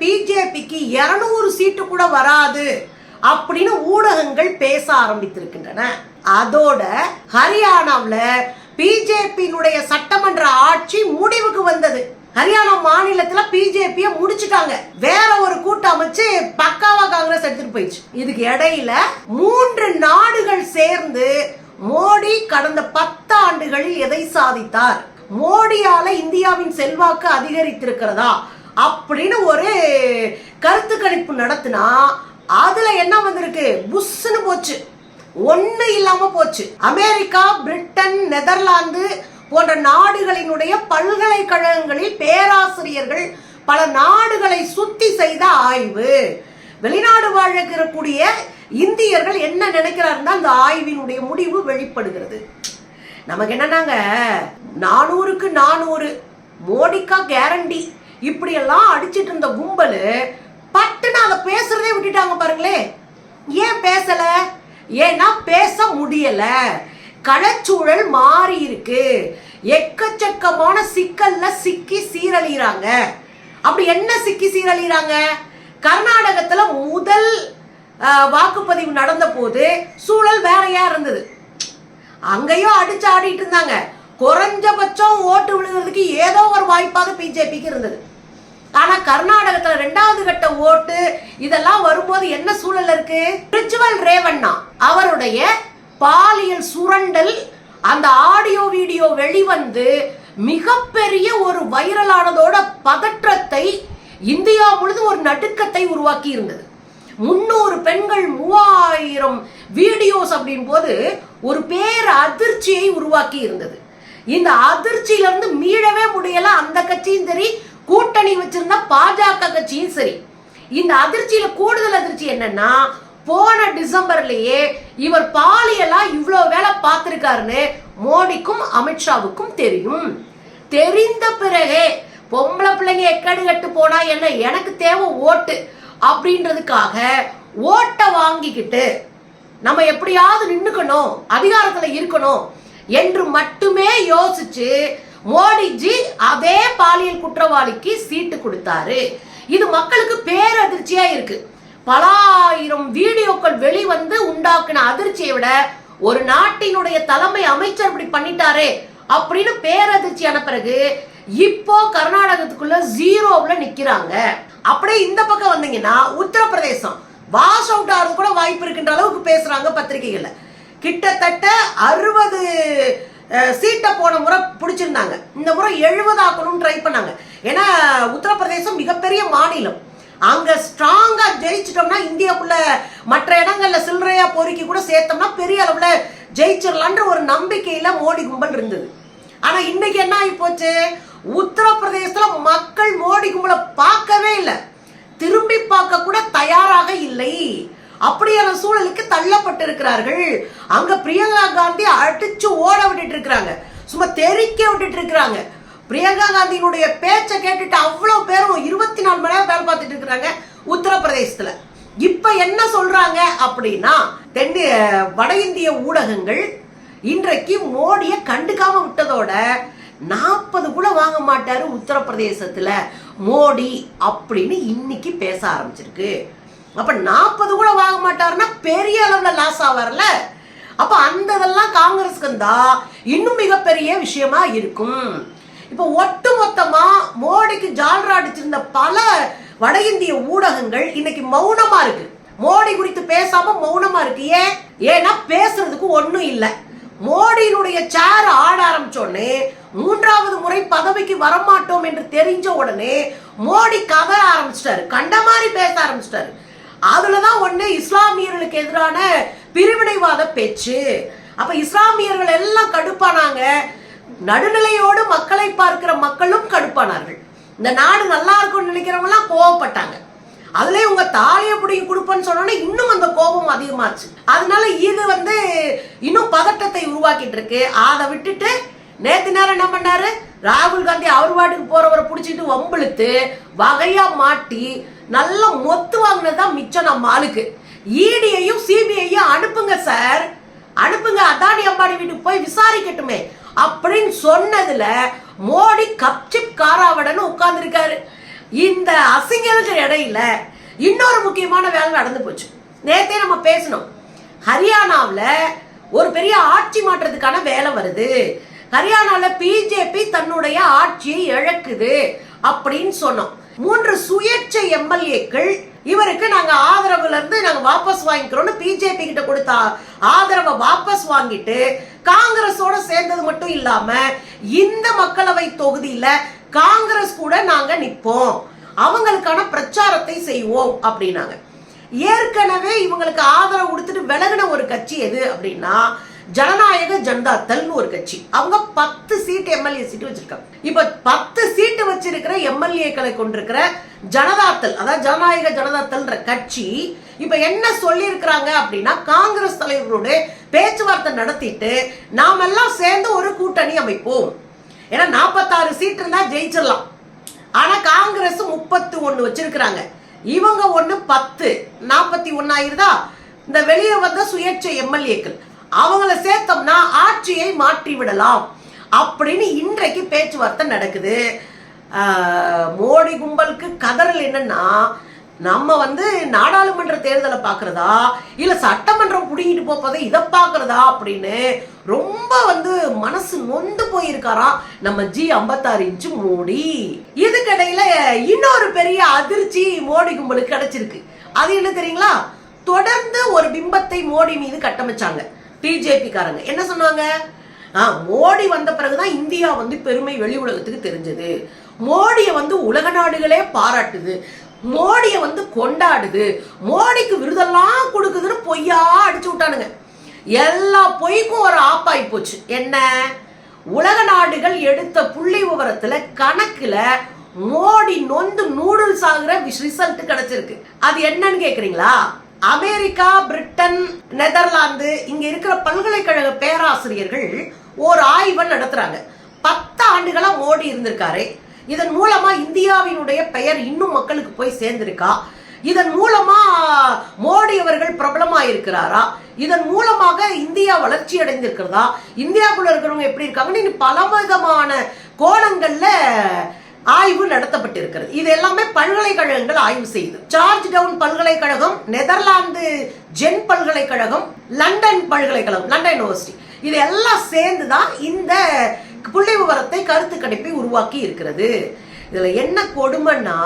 பிஜேபிக்கு இருநூறு சீட்டு கூட வராது அப்படின்னு ஊடகங்கள் பேச ஆரம்பித்திருக்கின்றன. அதோட ஹரியானாவில் பிஜேபியினுடைய சட்டமன்ற ஆட்சி முடிவுக்கு வந்தது. ஹரியானா மாநிலத்துல பிஜேபியை முடிச்சுட்டாங்க. வேற ஒரு கூட்டம் அமைச்சு பக்காவா காங்கிரஸ் எடுத்துட்டு போயிடுச்சு. இதுக்கு இடையில மூன்று நாடுகள் சேர்ந்து மோடி கடந்த பத்து ஆண்டுகளில் எதை சாதித்தார்? மோடியால இந்தியாவின் செல்வாக்கு அதிகரித்திருக்கிறதா? அப்படின்னு ஒரு கருத்து கணிப்பு நடத்தினா அதுல என்ன வந்திருக்கு? புஷ்னு போச்சு. ஒண்ணு இல்லாம போச்சு. அமெரிக்கா பிரிட்டன் நெதர்லாந்து போன்ற நாடுகளினுடைய பல்கலைக்கழகங்களில் பேராசிரியர்கள் பல நாடுகளை சுத்தி செய்த ஆய்வு. வெளிநாடு வாழக்கூடிய இந்தியர்கள் என்ன நினைக்கிறாருன்னா அந்த ஆய்வினுடைய முடிவு வெளிப்படுகிறது. நமக்கு என்னன்னாங்க? நானூறுக்கு நானூறு. மோடிக்கா கேரண்டி இப்படியெல்லாம் அடிச்சிட்டு இருந்த கும்பல் பட்டுன்னு அதை பேசுறதே விட்டுட்டாங்க பாருங்களே. ஏன் பேசல? ஏன்னா பேச முடியல. களச்சூழல் மாறி இருக்கு. எக்கச்சக்கமான சிக்கல்ல சிக்கி சீரழிகிறாங்க அப்படி என்ன சிக்கி சீரழிகிறாங்க கர்நாடகத்துல முதல் வாக்குப்பதிவு நடந்த போது சூழல் வேறையா இருந்தது. அங்கேயும் அடிச்சு ஆடிட்டு இருந்தாங்க. குறைஞ்சபட்சம் ஓட்டு விழுகிறதுக்கு ஏதோ ஒரு வாய்ப்பாக பிஜேபிக்கு இருந்தது. ஆனா கர்நாடகத்துல ரெண்டாவது கட்ட ஓட்டு இதெல்லாம் வரும்போது என்ன சூழல் இருக்கு? ரிச்சுவல் ரேவண்ணா அவருடைய பாலியல் சுரண்டல் அந்த ஆடியோ வீடியோ வெளிவந்து மிகப்பெரிய ஒரு வைரலானதோட பதற்றத்தை இந்தியா முழுதும் ஒரு நடுக்கத்தை உருவாக்கி இருந்தது. முன்னூறு பெண்கள் மூவாயிரம் வீடியோஸ் அப்படின் போது ஒரு பேர் அதிர்ச்சியை உருவாக்கி இருந்தது. இந்த அதிர்ச்சியில இருந்து மீளவே முடியல. அந்த கட்சியும் சரி கூட்டணி வச்சிருந்த பாஜக கட்சியும் சரி. இந்த அதிர்ச்சியில கூடுதல் அதிர்ச்சி என்னன்னா போன டிசம்பர்லயே இவர் பாலியலா இவ்வளவு வேலை பார்த்திருக்காருன்னு மோடிக்கும் அமித்ஷாவுக்கும் தெரியும். தெரிந்த பிறகே பொம்பளை பிள்ளைங்க எக்கடு கட்டு போனா என்ன? எனக்கு தேவை ஓட்டு. அப்படின்றதுக்காக ஓட்டை வாங்கிக்கிட்டு நம்ம எப்படியாவது நின்னுக்கணும் அதிகாரத்துல இருக்கணும். என்று மட்டுமே யோசிச்சு மோடிஜி அதே பாலியல் குற்றவாளிக்கு சீட்டு கொடுத்தாரு. இது மக்களுக்கு பேரதிர்ச்சியா இருக்கு. பல ஆயிரம் வீடியோக்கள் வெளிவந்து உண்டாக்குன அதிர்ச்சியை விட ஒரு நாட்டினுடைய தலைமை அமைச்சர் இப்படி பண்ணிட்டாரே அப்படின்னு பேரதிர்ச்சியான பிறகு இப்போ கர்நாடகத்துக்குள்ள ஜீரோவுல நிக்கிறாங்க. அப்படியே இந்த பக்கம் வந்தீங்கன்னா உத்தரப்பிரதேசம். வாஷ் அவுட் ஆகிறது கூட வாய்ப்பு இருக்கின்ற அளவுக்கு பேசுறாங்க பத்திரிகைகள்ல. கிட்டத்தட்ட அறுபது சீட்டை போன முறை பிடிச்சிருந்தாங்க. இந்த முறை எழுபது ஆக்கணும்னு ட்ரை பண்ணாங்க. ஏன்னா உத்தரப்பிரதேசம் மிகப்பெரிய மாநிலம். அங்க ஸ்ட்ராங்கா ஜெயிச்சிட்டோம்னா இந்தியாக்குள்ள மற்ற இடங்கள்ல சில்லறையா பொறுக்கி கூட சேர்த்தோம்னா பெரிய அளவுல ஜெயிச்சிடலான்ற ஒரு நம்பிக்கையில மோடி கும்பல் இருந்தது. ஆனா இன்னைக்கு என்ன ஆகி போச்சு உத்தரப்பிரதேசத்துல மக்கள் மோடி கும்பலை பார்க்கவே இல்லை. திரும்பி பார்க்க கூட தயாராக இல்லை. அப்படியான சூழலுக்கு தள்ளப்பட்டிருக்கிறார்கள். அங்க பிரியங்கா காந்தி அடிச்சு ஓட விட்டுட்டு இருக்கிறாங்க சும்மா தெறிக்க விட்டுட்டு இருக்கிறாங்க பிரியங்கா காந்தியினுடைய பேச்சை கேட்டுட்டு அவ்வளவு பேரும் இருபத்தி நாலு மணி நேரம் வேலை பார்த்துட்டு இருக்கிறாங்க உத்தரப்பிரதேசத்துல. இப்ப என்ன சொல்றாங்க அப்படின்னா தென் வட இந்திய ஊடகங்கள் இன்றைக்கு மோடிய கண்டுக்காம விட்டதோட நாற்பது கூட வாங்க மாட்டாரு உத்தரப்பிரதேசத்துல. மோடி அப்படின்னு இன்னைக்கு பேச ஆரம்பிச்சிருக்கு. அப்ப நாற்பது கூட வாங்க மாட்டாருன்னா பெரிய அளவுல லாஸ் ஆவார்ல? அப்ப அந்த இதெல்லாம் காங்கிரஸ்க்கு இருந்தா இன்னும் மிகப்பெரிய விஷயமா இருக்கும். இப்ப ஒட்டு மொத்தமா மோடிக்கு ஜால்ரா அடிச்சிருந்த பல வட இந்திய ஊடகங்கள் இன்னைக்கு மௌனமா இருக்கு. மோடி குறித்து பேசாம மௌனமா இருக்கு. ஏன்? ஏன்னா பேசுறதுக்கு ஒண்ணும் இல்லை. மோடியினுடைய சேர் ஆட ஆரம்பிச்சோடனே மூன்றாவது முறை பதவிக்கு வரமாட்டோம் என்று தெரிஞ்ச உடனே மோடி கதற ஆரம்பிச்சிட்டாரு. கண்ட மாதிரி பேச ஆரம்பிச்சிட்டாரு. அதுலதான் ஒண்ணு இஸ்லாமியர்களுக்கு எதிரான பிரிவினைவாத பேச்சு. அப்ப இஸ்லாமியர்கள் எல்லாம் கடுப்பானாங்க. நடுநிலையோடு மக்களை பார்க்கிற மக்களும் கடுப்பானார்கள். இந்த நாடு நல்லா இருக்கும்னு நினைக்கிறவங்க எல்லாம் கோவப்பட்டாங்க. அதுலயே உங்க தாலிய பிடிங்கி கொடுப்பேன்னு சொன்னோன்னே இன்னும் அந்த கோபம் அதிகமாச்சு. அதனால இது வந்து இன்னும் பதட்டத்தை உருவாக்கிட்டு இருக்கு. அதை விட்டுட்டு நேத்து நேரம் என்ன பண்ணாரு? ராகுல் காந்தி அவர் வாட்டுக்கு போறவரை பிடிச்சிட்டு வம்பிழுத்து வகையா மாட்டி நல்ல மொத்து வாங்கினது தான் மிச்சம் நம்ம ஆளுக்கு. இடியையும் சிபிஐயும் அனுப்புங்க சார் அனுப்புங்க அதானி அம்பானி வீட்டுக்கு போய் விசாரிக்கட்டுமே. அப்படின்னு சொன்னதுல மோடி கப்சிப் காராவடன்னு உட்கார்ந்துருக்காரு. இந்த அசிங்கலுக்கு இடையில இன்னொரு முக்கியமான வேலை நடந்து போச்சு. நேத்தே நம்ம பேசணும் ஹரியானாவில் ஒரு பெரிய ஆட்சி மாற்றத்துக்கான வேலை வருது. ஹரியானாவில் பிஜேபி தன்னுடைய ஆட்சியை இழக்குது அப்படின்னு சொன்னோம். மூன்று சுயேட்சை எம்எல்ஏக்கள். இவருக்கு நாங்க ஆதரவுல இருந்து நாங்க வாபஸ் வாங்கிக்கிறோம்னு பிஜேபி கிட்ட கொடுத்த ஆதரவை வாபஸ் வாங்கிட்டு காங்கிரஸோட சேர்ந்தது மட்டும் இல்லாம இந்த மக்களவை தொகுதியில காங்கிரஸ் கூட நாங்க நிப்போம். அவங்களுக்கான பிரச்சாரத்தை செய்வோம் அப்படின்னாங்க. ஏற்கனவே இவங்களுக்கு ஆதரவு கொடுத்துட்டு விலகின ஒரு கட்சி எது அப்படின்னா ஜனநாயக ஜனதா தள்னு ஒரு கட்சி. அவங்க பத்து சீட் எம்எல்ஏ சீட்டு வச்சிருக்காங்க. இப்ப பத்து சீட்டு வச்சிருக்கிற எம்எல்ஏக்களை கொண்டிருக்கிற ஜனதாத்தல் அதாவது ஜனநாயக ஜனதாத்தல்ன்ற கட்சி இப்ப என்ன சொல்லி இருக்கிறாங்க அப்படின்னா காங்கிரஸ் தலைவர்களோட பேச்சுவார்த்தை நடத்திட்டு நாமெல்லாம் சேர்ந்து ஒரு கூட்டணி அமைப்போம். ஏன்னா நாற்பத்தாறு சீட் இருந்தா ஜெயிச்சிடலாம். ஆனா காங்கிரஸ் முப்பத்து ஒண்ணு வச்சிருக்கிறாங்க. இவங்க ஒண்ணு பத்து நாற்பத்தி ஒன்னாயிருதா இந்த வெளியே வந்த சுயேட்சை எம்எல்ஏக்கள். அவங்கள சேர்த்தோம்னா ஆட்சியை மாற்றி விடலாம் அப்படின்னு இன்றைக்கு பேச்சுவார்த்தை நடக்குது. மோடி கும்பலுக்கு கதறல் என்னன்னா நம்ம வந்து நாடாளுமன்ற தேர்தலை பார்க்கறதா? இல்ல சட்டமன்றம் குடிக்கிட்டு போப்பதை இதை பார்க்கறதா அப்படின்னு ரொம்ப வந்து மனசு நொந்து போயிருக்காராம் நம்ம ஜி ஐம்பத்தாறு இன்ச்சு மோடி. இதுக்கிடையில இன்னொரு பெரிய அதிர்ச்சி மோடி கும்பலுக்கு கிடைச்சிருக்கு. அது என்ன தெரியுங்களா? தொடர்ந்து ஒரு பிம்பத்தை மோடி மீது கட்டமைச்சாங்க. பிஜேபி காரங்க என்ன சொன்னாங்க? ஆ, மோடி வந்த பிறகுதான் இந்தியா வந்து பெருமை வெளி உலகத்துக்கு தெரிஞ்சது. மோடியை வந்து உலக நாடுகளே பாராட்டுது. மோடியை வந்து கொண்டாடுது. மோடிக்கு விருதெல்லாம் கொடுக்குதுன்னு பொய்யா அடிச்சு விட்டானுங்க. எல்லா பொய்க்கும் ஒரு ஆப்பாய் போச்சு. என்ன? உலக நாடுகள் எடுத்த புள்ளி விவரத்துல கணக்குல மோடி நொந்து நூடுல்ஸ் ஆகுற ரிசல்ட் கிடைச்சிருக்கு. அது என்னன்னு கேக்குறீங்களா? அமெரிக்கா பிரிட்டன் நெதர்லாந்து இங்க இருக்கிற பல்கலைக்கழக பேராசிரியர்கள் ஓர் ஆய்வை நடத்துறாங்க. பத்து ஆண்டுகளா மோடி இருந்திருக்காரு. இதன் மூலமா இந்தியாவினுடைய பெயர் இன்னும் மக்களுக்கு போய் சேர்ந்திருக்கா? இதன் மூலமா மோடி அவர்கள் பிரபலமா இருக்கிறாரா? இதன் மூலமாக இந்தியா வளர்ச்சி அடைந்திருக்கிறதா? இந்தியாவுக்குள்ள இருக்கிறவங்க எப்படி இருக்காங்கன்னு பலவிதமான கோணங்கள்ல ஆய்வு நடத்தப்பட்டிருக்கிறது. இது எல்லாமே பல்கலைக்கழகங்கள் ஆய்வு செய்யுது சார்ஜ் டவுன் பல்கலைக்கழகம் நெதர்லாந்து ஜென் பல்கலைக்கழகம் லண்டன் பல்கலைக்கழகம் லண்டன் யூனிவர்சிட்டி. இது எல்லாம் சேர்ந்து தான் இந்த புள்ளி விவரத்தை கருத்து கணிப்பை உருவாக்கி இருக்கிறது. இதுல என்ன கொடுமைன்னா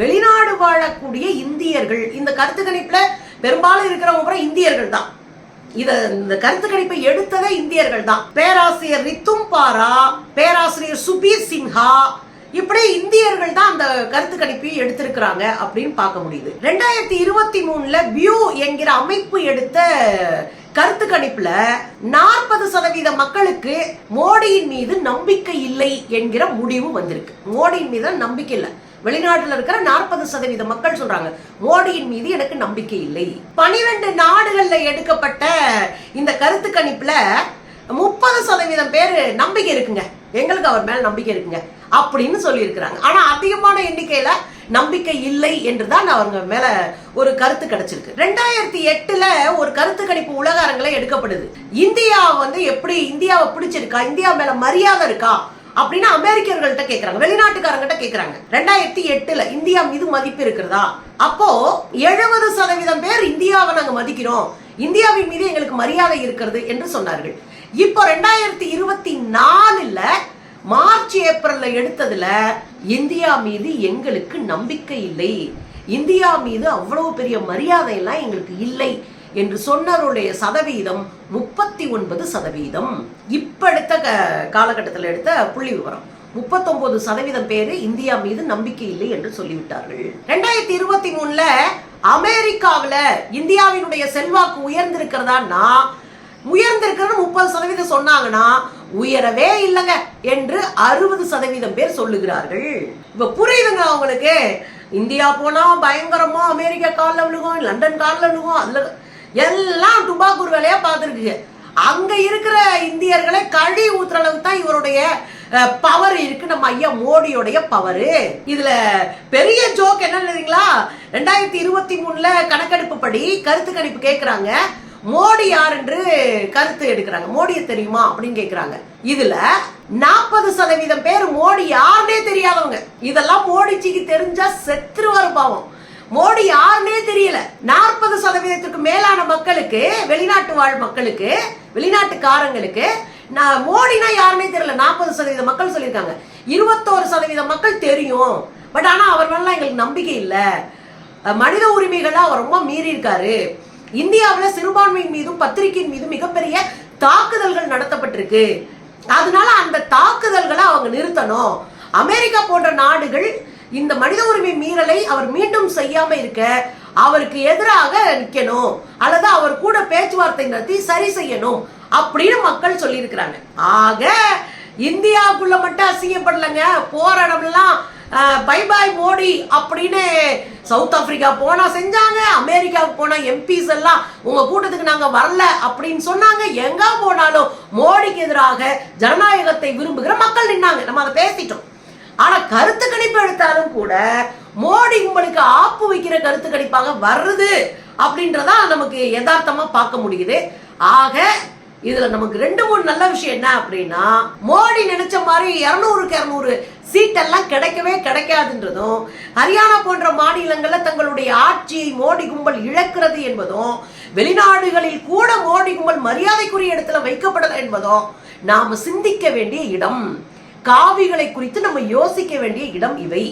வெளிநாடு வாழக்கூடிய இந்தியர்கள் இந்த கருத்து கணிப்புல பெரும்பாலும் இருக்கிறவங்க கூட இந்தியர்கள் தான். இத இந்த கருத்து கணிப்பை எடுத்ததே இந்தியர்கள் தான். பேராசிரியர் ரித்தும் பாரா பேராசிரியர் சுபீர் சின்ஹா இப்படி இந்தியர்கள் தான் அந்த கருத்து கணிப்பை எடுத்திருக்கிறாங்க அப்படின்னு பார்க்க முடியுது. ரெண்டாயிரத்தி இருபத்தி மூணுல வியூ என்கிற அமைப்பு எடுத்த கருத்து கணிப்புல நாற்பது சதவீத மக்களுக்கு மோடியின் மீது நம்பிக்கை இல்லை என்கிற முடிவு வந்திருக்கு. மோடியின் மீது நம்பிக்கை இல்லை. வெளிநாட்டுல இருக்கிற நாற்பது சதவீத மக்கள் சொல்றாங்க மோடியின் மீது எனக்கு நம்பிக்கை இல்லை. பனிரெண்டு நாடுகள்ல எடுக்கப்பட்ட இந்த கருத்து கணிப்புல முப்பது சதவீதம் பேர் நம்பிக்கை இருக்குங்க. எங்களுக்கு அவர் மேல நம்பிக்கை இருக்குங்க. அப்படின்னு சொல்லியிருக்கிறாங்க. ஆனா அதிகமான எண்ணிக்கையில நம்பிக்கை இல்லை என்றுதான் அவங்க மேல ஒரு கருத்து கிடைச்சிருக்கு. ரெண்டாயிரத்தி எட்டுல ஒரு கருத்து கணிப்பு உலக அரங்கில எடுக்கப்படுது. இந்தியா வந்து எப்படி இந்தியாவை பிடிச்சிருக்கா? இந்தியா மேல மரியாதை இருக்கா? அப்படின்னு அமெரிக்கர்கள்ட்ட கேக்குறாங்க. வெளிநாட்டுக்காரங்கிட்ட கேக்குறாங்க. ரெண்டாயிரத்தி எட்டுல இந்தியா மீது மதிப்பு இருக்கிறதா? அப்போ எழுபது சதவீதம் பேர் இந்தியாவை நாங்க மதிக்கிறோம். இந்தியாவின் மீது எங்களுக்கு மரியாதை இருக்கிறது என்று சொன்னார்கள். இப்போ ரெண்டாயிரத்தி இருபத்தி நாலுல மார்ச் ஏப்ரல்ல எடுத்ததுல இந்தியா மீது எங்களுக்கு நம்பிக்கை இல்லை. இந்தியா மீது அவ்வளவு பெரிய மரியாதை எல்லாம் எங்களுக்கு இல்லை என்று சொன்னவருடைய சதவீதம் முப்பத்தி ஒன்பது சதவீதம். இப்ப எடுத்த க- காலகட்டத்தில் எடுத்த புள்ளி விவரம். முப்பத்தொன்பது சதவீதம் பேரு இந்தியா மீது நம்பிக்கை இல்லை என்று சொல்லிவிட்டார்கள். ரெண்டாயிரத்தி இருபத்தி மூணுல அமெரிக்காவுல இந்தியாவினுடைய செல்வாக்கு உயர்ந்திருக்கிறதான்னா உயர்ந்திருக்கிறது முப்பது சதவீதம் சொன்னாங்கன்னா உயரவே இல்லைங்க என்று அறுபது சதவீதம் பேர் சொல்லுகிறார்கள். இப்ப புரியுதுங்க அவங்களுக்கு இந்தியா போனா பயங்கரமா அமெரிக்கா காலில் விழுகும் லண்டன் காலில் விழுகும் அதுல எல்லாம் டுபாக்கூர் வேலையா பார்த்துருக்குங்க. அங்க இருக்கிற இந்தியர்களை கழி ஊத்துற அளவுக்கு தான் இவருடைய பவர் இருக்கு. நம்ம ஐயா மோடியோடைய பவரு இதுல பெரிய ஜோக் என்ன தெரியுங்களா? ரெண்டாயிரத்தி இருபத்தி மூணுல கணக்கெடுப்பு படி கருத்து கணிப்பு கேட்கிறாங்க மோடி யார் என்று கருத்து எடுக்கிறாங்க? மோடியை தெரியுமா? அப்படின்னு கேட்கிறாங்க இதுல நாற்பது சதவீதம் பேர் மோடி யாருன்னே தெரியாதவங்க. இதெல்லாம் மோடிஜிக்கு தெரிஞ்சா செத்துருவாரு பாவம். மோடி யாருன்னே தெரியல. நாற்பது சதவீதத்துக்கு மேலான மக்களுக்கு வெளிநாட்டு வாழ் மக்களுக்கு வெளிநாட்டுக்காரங்களுக்கு நான் மோடினா யாருன்னே தெரியல. நாற்பது சதவீத மக்கள் சொல்லியிருக்காங்க. இருபத்தோரு சதவீத மக்கள் தெரியும். பட் ஆனால் அவர் மேலாம் எங்களுக்கு நம்பிக்கை இல்லை. மனித உரிமைகள்லாம் அவர் ரொம்ப மீறி இருக்காரு இந்தியாவில் சிறுபான்மையின் மீதும் பத்திரிகையின் மீதும் மிகப்பெரிய தாக்குதல்கள் நடத்தப்பட்டிருக்கு. அதனால அந்த தாக்குதல்களை அவங்க நிறுத்தணும். அமெரிக்கா போன்ற நாடுகள் இந்த மனித உரிமை மீறலை அவர் மீண்டும் செய்யாம இருக்க அவருக்கு எதிராக நிக்கணும். அல்லது அவர் கூட பேச்சுவார்த்தை நடத்தி சரி செய்யணும் அப்படின்னு மக்கள் சொல்லியிருக்கிறாங்க. ஆக இந்தியாவுக்குள்ள மட்டும் அசிங்கப்படலைங்க. போராடம்லாம் பை பாய் மோடி அப்படின்னு சவுத் ஆப்பிரிக்கா போனா செஞ்சாங்க அமெரிக்காவுக்கு போனா எம்பிஸ் எல்லாம் உங்க கூட்டத்துக்கு நாங்க வரல அப்படின்னு சொன்னாங்க. எங்க போனாலும் மோடிக்கு எதிராக ஜனநாயகத்தை விரும்புகிற மக்கள் நின்னாங்க. நம்ம அதை பேசிட்டோம். ஆனா கருத்து கணிப்பு எடுத்தாலும் கூட மோடி உங்களுக்கு ஆப்பு வைக்கிற கருத்து கணிப்பாக வருது அப்படின்றதா நமக்கு யதார்த்தமா பார்க்க முடியுது. ஆக இதுல நமக்கு ரெண்டு மூணு நல்ல விஷயம் என்ன அப்படின்னா மோடி நினைச்ச மாதிரி இருநூறுக்கு இருநூறு சீட்டெல்லாம் கிடைக்கவே கிடைக்காதுன்றதும் ஹரியானா போன்ற மாநிலங்களில் தங்களுடைய ஆட்சியை மோடி கும்பல் இழக்கிறது என்பதும் வெளிநாடுகளில் கூட மோடி கும்பல் மரியாதைக்குரிய இடத்துல வைக்கப்படல என்பதும் நாம் சிந்திக்க வேண்டிய இடம். காவிகளை குறித்து நம்ம யோசிக்க வேண்டிய இடம் இவை.